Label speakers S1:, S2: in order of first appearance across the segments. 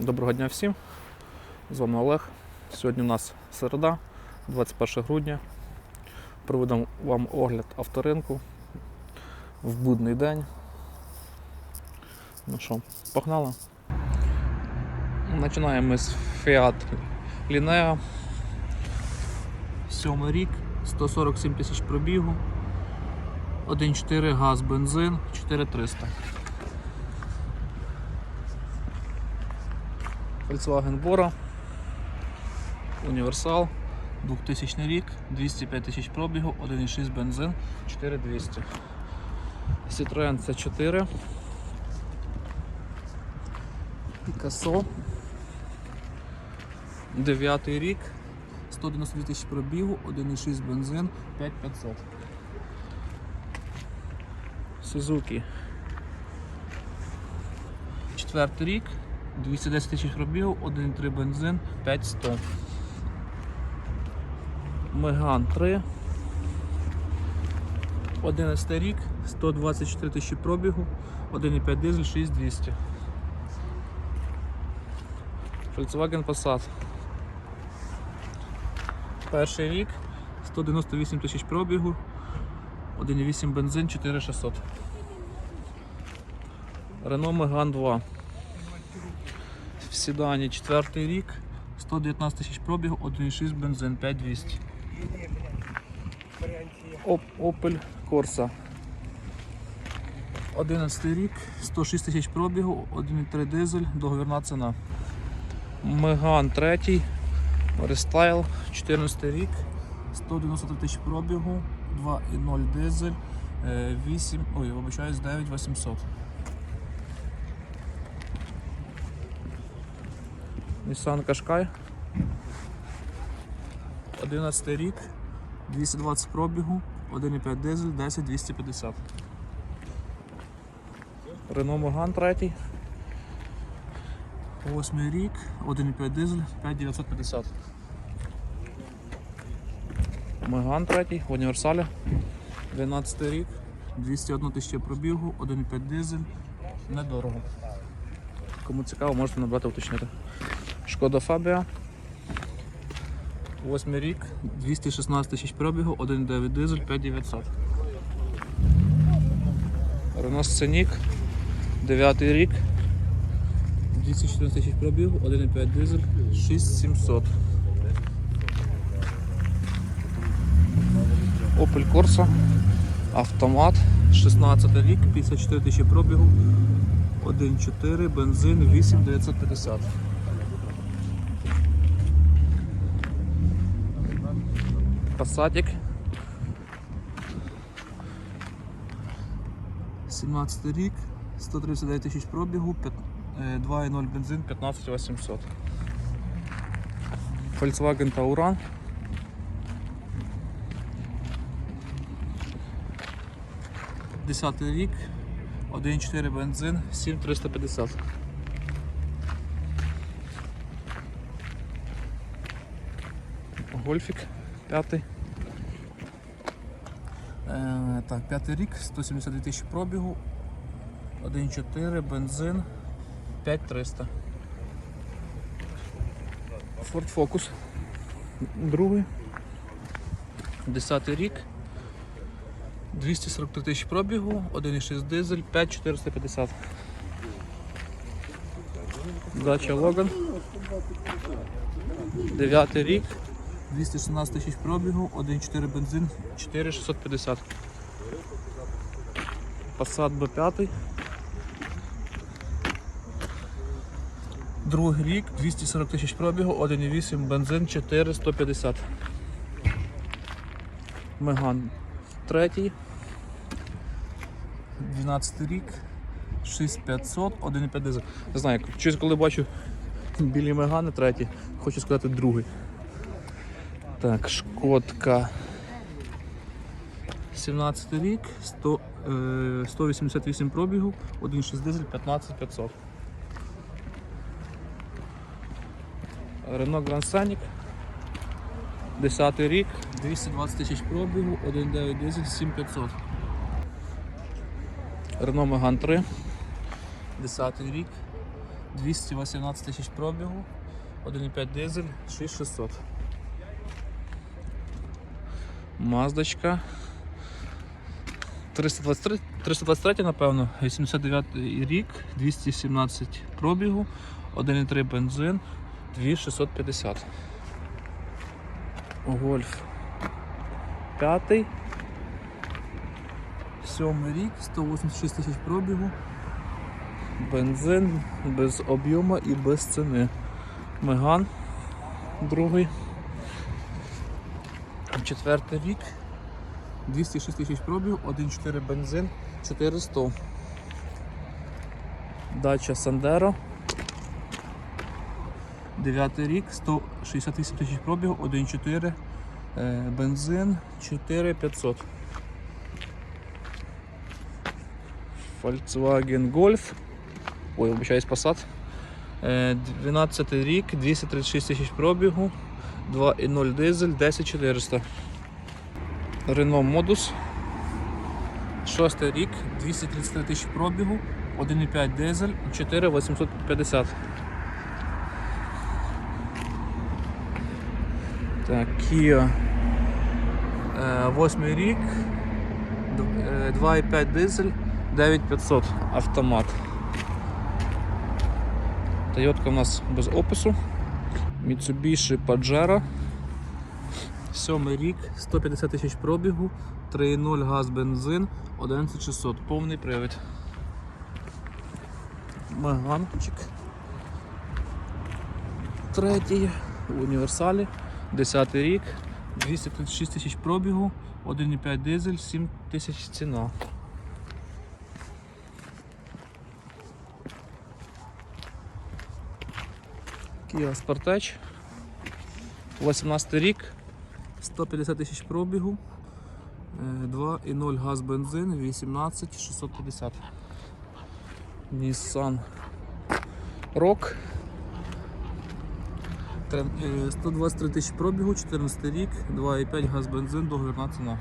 S1: Доброго дня всім. З вами Олег. Сьогодні у нас середа, 21 грудня. Проведемо вам огляд авторинку в будний день. Ну що, погнали. Починаємо з Fiat Linea. Сьомий рік, 147 тисяч пробігу, 1.4 газ, бензин, 4300. Volkswagen Bora, Універсал, 2000 рік, 205 тисяч пробігу, 1,6 бензин, 4200. Citroen C4. Picasso. 9 рік, 192 тисячі пробігу, 1,6 бензин, 5500. Suzuki. Четвертий рік, 210 тисяч пробігу, 1,3 бензин, 5100. Меган 3. 11 рік, 124 тисячі пробігу, 1,5 дизель, 6200. Volkswagen Passat. Перший рік, 198 тисяч пробігу, 1,8 бензин, 4600. Renault Megane 2. Седані четвертий рік, 119 тисяч пробігу, 1,6 бензин, 5200. Оп, Opel Corsa. 11 рік, 106 тисяч пробігу, 1,3 дизель, договірна ціна. Меган 3, Рестайл, 14 рік, 193 тисяч пробігу, 2,0 дизель, е, 8, ой, вибачаюсь, 9800. Nissan Qashqai. 11 рік, 220 пробігу, 1,5 дизель, 10 250. Renault Megane 3. 8 рік, 1,5 дизель, 5950. Megane 3 в універсалі. 12 рік, 201 тисяча пробігу, 1,5 дизель, недорого. Кому цікаво, можете набрати уточнити. Шкода Фабія. 8 рік, 216 тисяч пробігу, 1,9 дизель, 5900. Renault Scenic, 9 рік, 214 тисяч пробігу, 1,5 дизель, 6700. Opel Corsa, автомат, 16 рік, 54 тисячі пробігу, 1,4 бензин, 8950. Пасатик. 17 рік, 139 тисяч пробігу, п'ят- е, 2,0 бензин, 15800. Volkswagen Tauran. Десятий рік, 1,4 бензин, 7350. Гольфік п'ятий. Е, так, п'ятий рік, 172 тисячі пробігу, 1,4 бензин, 5300. Ford Focus. Другий. Десятий рік. 243 тисячі пробігу, 1,6 дизель, 5450. Дача Логан. Дев'ятий рік. 217 тисяч пробігу, 1,4 бензин, 4650. Passat B5. Другий рік, 240 тисяч пробігу, 1,8 бензин, 4150. Меган третій. 12 рік, 6500, 1,5 дизель. Не знаю, щось коли бачу білі мегани треті, хочу сказати другий. Так, шкодка. 17 рік, 100, е, 188 пробігу, 1,6 дизель, 15500. Renault Grand Scenic. 10 рік, 220 тисяч пробігу, 1,9 дизель, 7500. Renault Megane 3. 10 рік, 218 тисяч пробігу, 1,5 дизель, 6600. Маздочка. 323, 323, напевно, 89 рік, 217 пробігу, 1,3 бензин, 2650. Гольф. П'ятий. Сьомий рік, 186 тисяч пробігу. Бензин без об'єму і без ціни. Меган другий. Четвертий рік. 206 тисяч пробігу, 1,4 бензин, 400. Дача Сандеро. Дев'ятий рік, 168 тисяч пробігу, 1,4 е, бензин, 4500. Volkswagen Golf. Ой, вибачаюсь, Passat. Е, 12 рік, 236 тисяч пробігу, 2,0 дизель, 10400. Renault Modus. 6 рік, 233 тисячі пробігу, 1,5 дизель, 4850. Так, Kia. 8 рік, е, 2,5 дизель, 9500 автомат. Тойотка у нас без опису. Mitsubishi Pajero. Сьомий рік, 150 тисяч пробігу, 3,0 газ бензин, 11600, повний привід. Маганчик. Третій в універсалі, 10 рік, 236 тисяч пробігу, 1,5 дизель, 7 тисяч ціна. Kia Sportage. 18 рік, 150 тисяч пробігу, е, 2,0 газ бензин, 18 650. Nissan Rock. Е, 123 тисячі пробігу, 14 рік, 2,5 газ бензин, договірна ціна.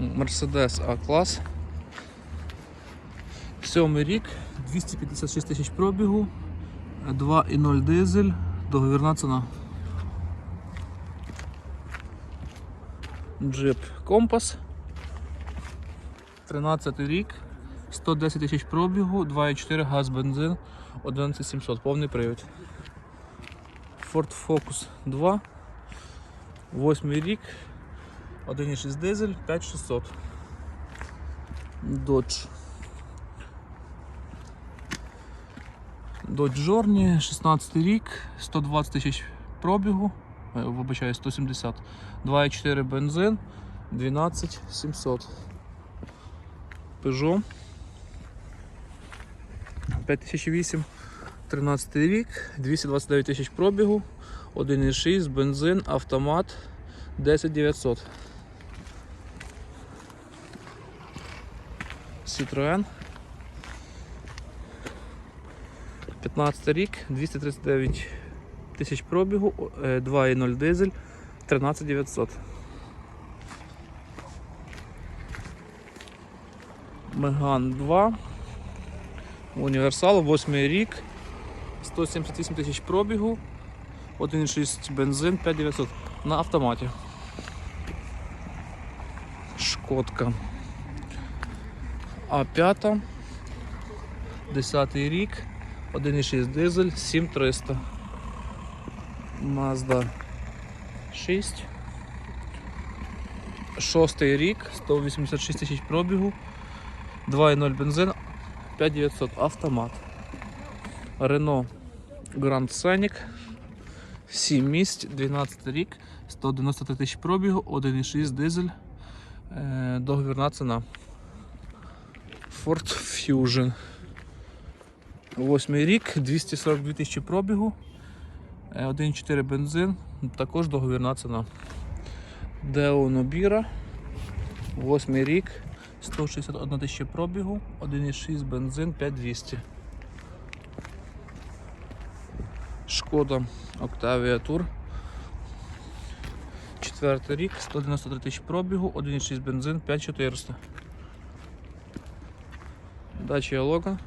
S1: Mercedes A-клас. Сьомий рік, 256 тисяч пробігу, 2,0 дизель, договірна ціна. Джип Компас. 13 рік, 110 тисяч пробігу, 2,4 газ бензин, 11700, повний привід. Ford Focus 2. 8 рік, 1,6 дизель, 5600. Dodge. Dodge Journey, 16 рік, 120 тисяч пробігу, е, вибачаю, 170, 2,4 бензин, 12 700. Peugeot 5008, 13 рік, 229 тисяч пробігу, 1,6 бензин, автомат, 10 900. Citroen 15 рік, 239 тисяч пробігу, е, 2,0 дизель, 13 900. Меган 2. Універсал, 8 рік, 178 тисяч пробігу, 1,6 бензин, 5900 на автоматі. Шкодка. А5. 10 рік, 1,6 дизель, 7300. Mazda 6. Шостий рік, 186 тисяч пробігу, 2,0 бензин, 5900 автомат. Renault Grand Scenic 7 місць, 12 рік, 193 тисяч пробігу, 1,6 дизель, е, договірна ціна. Ford Fusion. Восьмий рік, 242 тисячі пробігу, е, 1,4 бензин, також договірна ціна. Део Нобіра, восьмий рік, 161 тисячі пробігу, 1,6 бензин, 5200. Шкода Октавія Тур. Четвертий рік, 193 тисячі пробігу, 1,6 бензин, 5400. Дача Логан.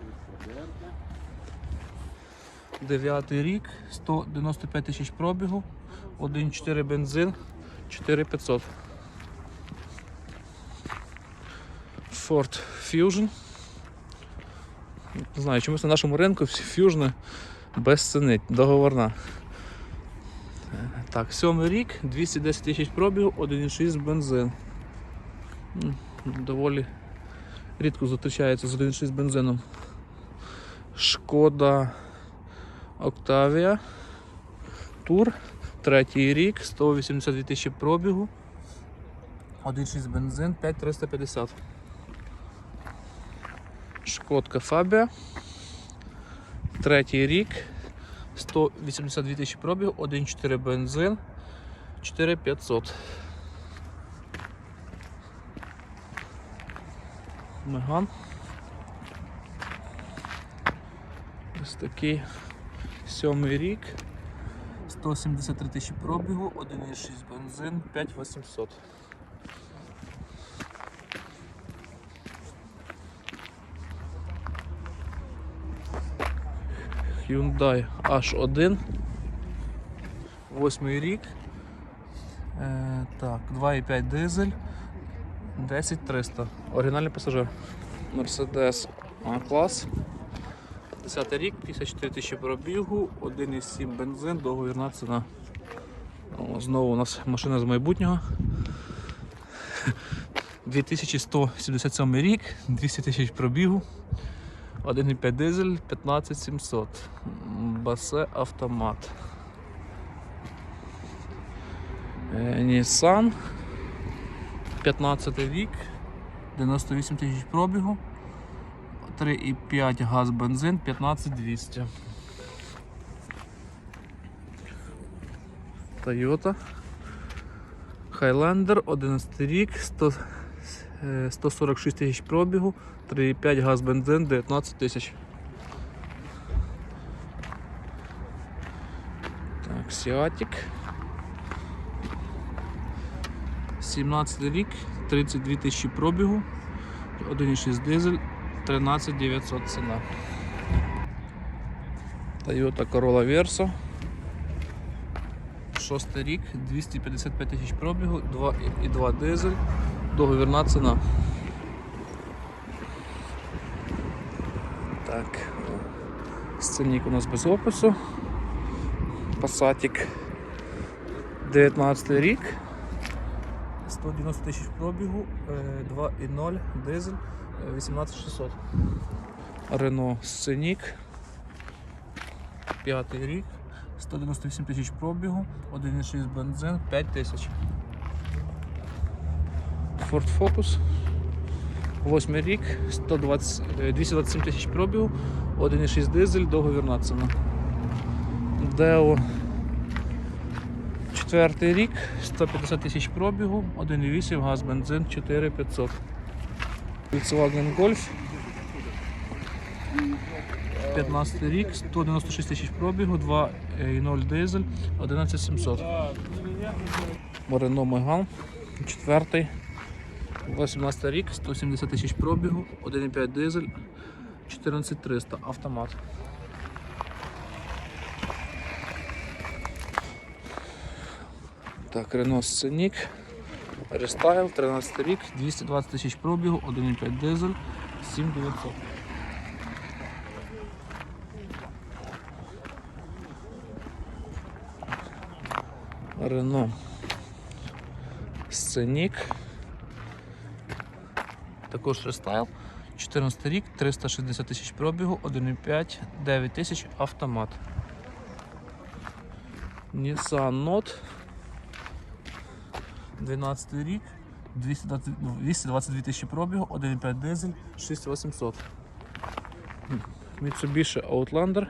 S1: 9 рік, 195 тисяч пробігу, 1,4 бензин, 4500. Ford Fusion. Не знаю, чомусь на нашому ринку всі фюжни без ціни, договорна. Так, сьомий рік, 210 тисяч пробігу, 1,6 бензин. Доволі рідко зустрічається з 1,6 бензином. Шкода Octavia Тур, третій рік, 182 тисячі пробігу, 1,6 бензин, 5350. Шкодка Фабія. Третій рік, 182 тисячі пробігу, 1,4 бензин, 4500. Меган. Ось такий сьомий рік. 173 тисячі пробігу, 1,6 бензин, 5800. Hyundai H1. Восьмий рік. Е, так, 2,5 дизель. 10300. Оригінальний пасажир. Mercedes А-клас. 10 рік, 54 тисячі пробігу, 1,7 бензин, договірна ціна. Знову у нас машина з майбутнього. 2177 рік, 200 тисяч пробігу, 1,5 дизель, 15700. Басе автомат. Е, Nissan. 15 рік, 98 тисяч пробігу. 3,5 газ бензин 15200. Toyota. Highlander 11 рік, 100, е, 146 тисяч пробігу, 3,5 газ бензин 19 тисяч. Так, Сіатік. 17 рік, 32 тисячі пробігу, 1,6 дизель, 13 900 ціна. Toyota Corolla Verso. Шостий рік, 255 тисяч пробігу, 2,2 дизель, договірна ціна. Так, сценік у нас без опису. Passatик 19 рік. 190 тисяч пробігу, е, 2,0 дизель, е, 18600. Renault Scenic. П'ятий рік, 198 тисяч пробігу, 1,6 бензин, 5 тисяч. Ford Focus. Восьмий рік, 120, е, 227 тисяч пробігу, 1,6 дизель, договірна ціна. Deo Четвертий рік, 150 тисяч пробігу, 1,8 газ, бензин 4500. Volkswagen Golf. 15 рік, 196 тисяч пробігу, 2,0 дизель, 11700. Renault Megane. Четвертий. 18 рік, 170 тисяч пробігу, 1,5 дизель, 14300 автомат. Так, Renault Scenic, Restyle, 13 рік, 220 тисяч пробігу, 1,5 дизель, 7900. Renault Scenic. Також Restyle, 14 рік, 360 тисяч пробігу, 1,5, 9 тисяч автомат. Nissan Note 12 рік, 222 тисячі пробігу, 1,5 дизель, 6800. Mitsubishi Outlander.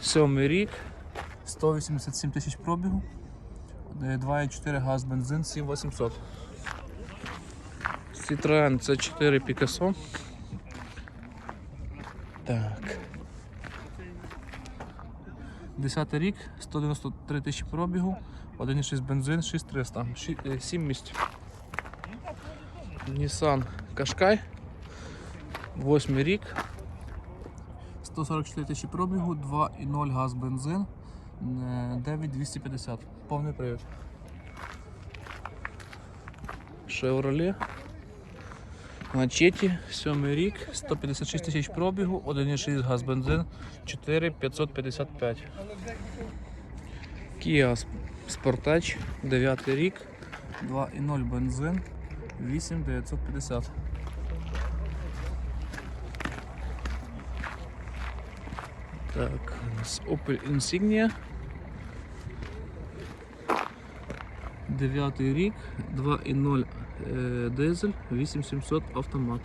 S1: 7 рік, 187 тисяч пробігу, 2,4 газ бензин, 7800. Citroen C4 Picasso. Так. 10 рік, 193 тисячі пробігу, 1,6 бензин, 6300, 7 місць. Nissan Qashqai, Восьмий рік. 144 тисячі пробігу, 2,0 газ бензин, е, 9250. Повний привід. Chevrolet. На четі, сьомий рік, 156 тисяч пробігу, 1,6 газ бензин, 4555. Kia Sportage, 9 рік, 2,0 бензин, 8950. Так, у нас Opel Insignia. 9 рік, 2,0 е, дизель, 8700 автомат.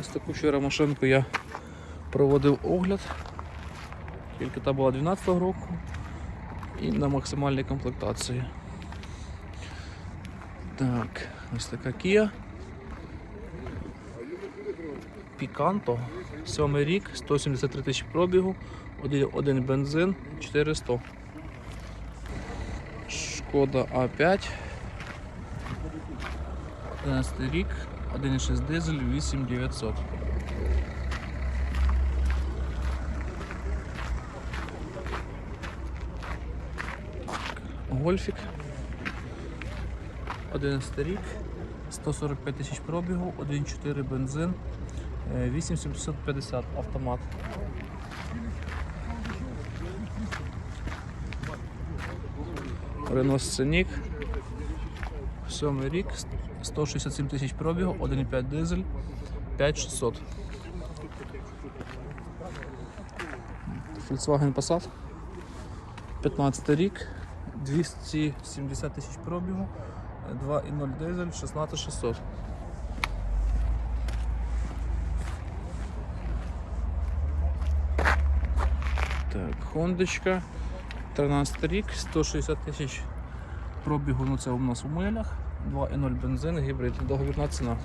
S1: Ось таку вчора машинку я проводив огляд. Тільки та була 12 року і на максимальній комплектації. Так, ось така Kia. Picanto, 7 рік, 173 тисячі пробігу, один бензин, 400. Шкода А5. 11 рік, 1,6 дизель, 8900. Гольфік. 11 рік, 145 тисяч пробігу, 1,4 бензин, е, 8750 автомат. Renault Scenic. Сьомий рік, 167 тисяч пробігу, 1,5 дизель, 5600. Volkswagen Passat. 15 рік, 270 тисяч пробігу, 2,0 дизель, 16600. Так, Хондочка. 13 рік, 160 тисяч пробігу, ну це у нас у милях. 2,0 бензин, гібрид, договірна ціна.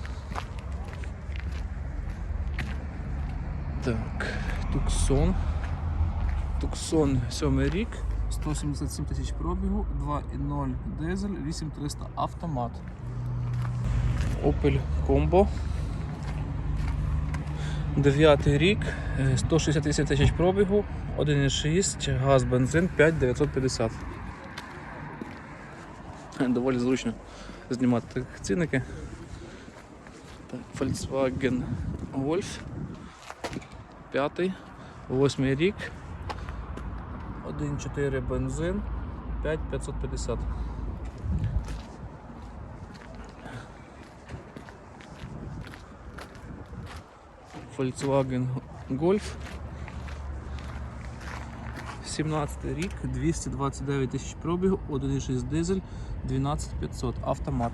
S1: Так, Туксон. Туксон 7 рік, 177 тисяч пробігу, 2,0 дизель, 8300 автомат. Opel Combo. 9 рік, е, 168 тисяч пробігу, 1,6, газ, бензин, 5950. Доволі зручно знімати цінники. Так, Volkswagen Golf. 5, 8 рік, 1,4 бензин, 5550. Volkswagen Golf. 17 рік, 229 тисяч пробігу, 1,6 дизель, 12500 автомат.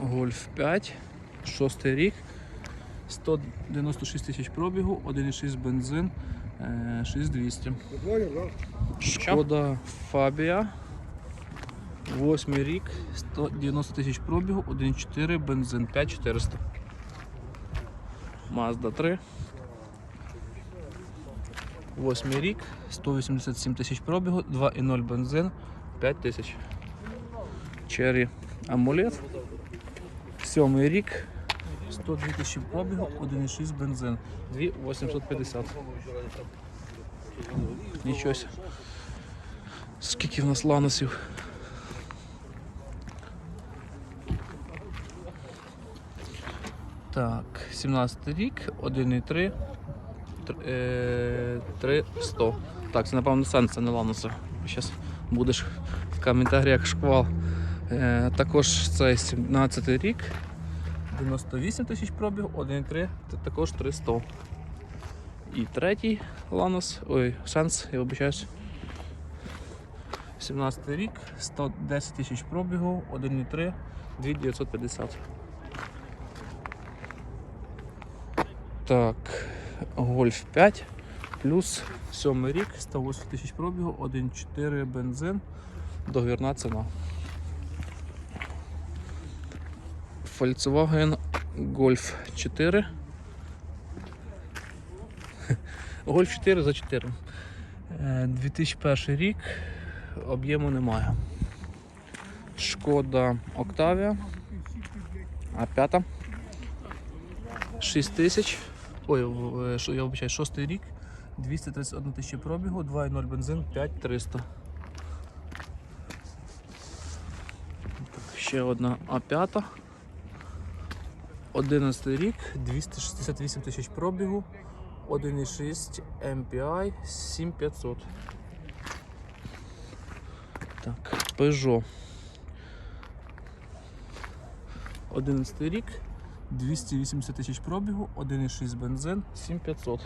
S1: Гольф 5, 6 рік, 196 тисяч пробігу, 1,6 бензин, е, 6200. Шкода Фабія. 8 рік, 190 тисяч пробігу, 1,4 бензин, 5400. Mazda 3. 8 рік, 187 тисяч пробігу, 2,0 бензин, 5 тисяч. Cherry Amulet. 7 рік, 102 тисячі пробігу, 1,6 бензин, 2,850. Нічого. Скільки в нас ланосів? Так, 17 рік, 1,3, тр- е, 300. Так, це напевно сенс, це не лануса. Зараз будеш в коментарях шквал. Е, також це 17 рік, 98 тисяч пробіг, 1,3, це також 300. І третій ланос, ой, сенс, я вибачаюсь. 17 рік, 110 тисяч пробігу, 1,3, 2950. Так, Гольф 5 плюс 7 рік, 108 тисяч пробігу, 1,4 бензин, договірна ціна. Volkswagen Golf 4. Golf 4 за 4. Е, 2001 рік, об'єму немає. Шкода Октавія. А п'ята. 6 тисяч. Ой, е, що я вибачаю, шостий рік. 231 тисячі пробігу, 2,0 бензин, 5300. Ще одна А5. 11 рік, 268 тисяч пробігу, 1,6 MPI, 7500. Так, Peugeot. 11 рік, 280 тисяч пробігу, 1,6 бензин, 7500.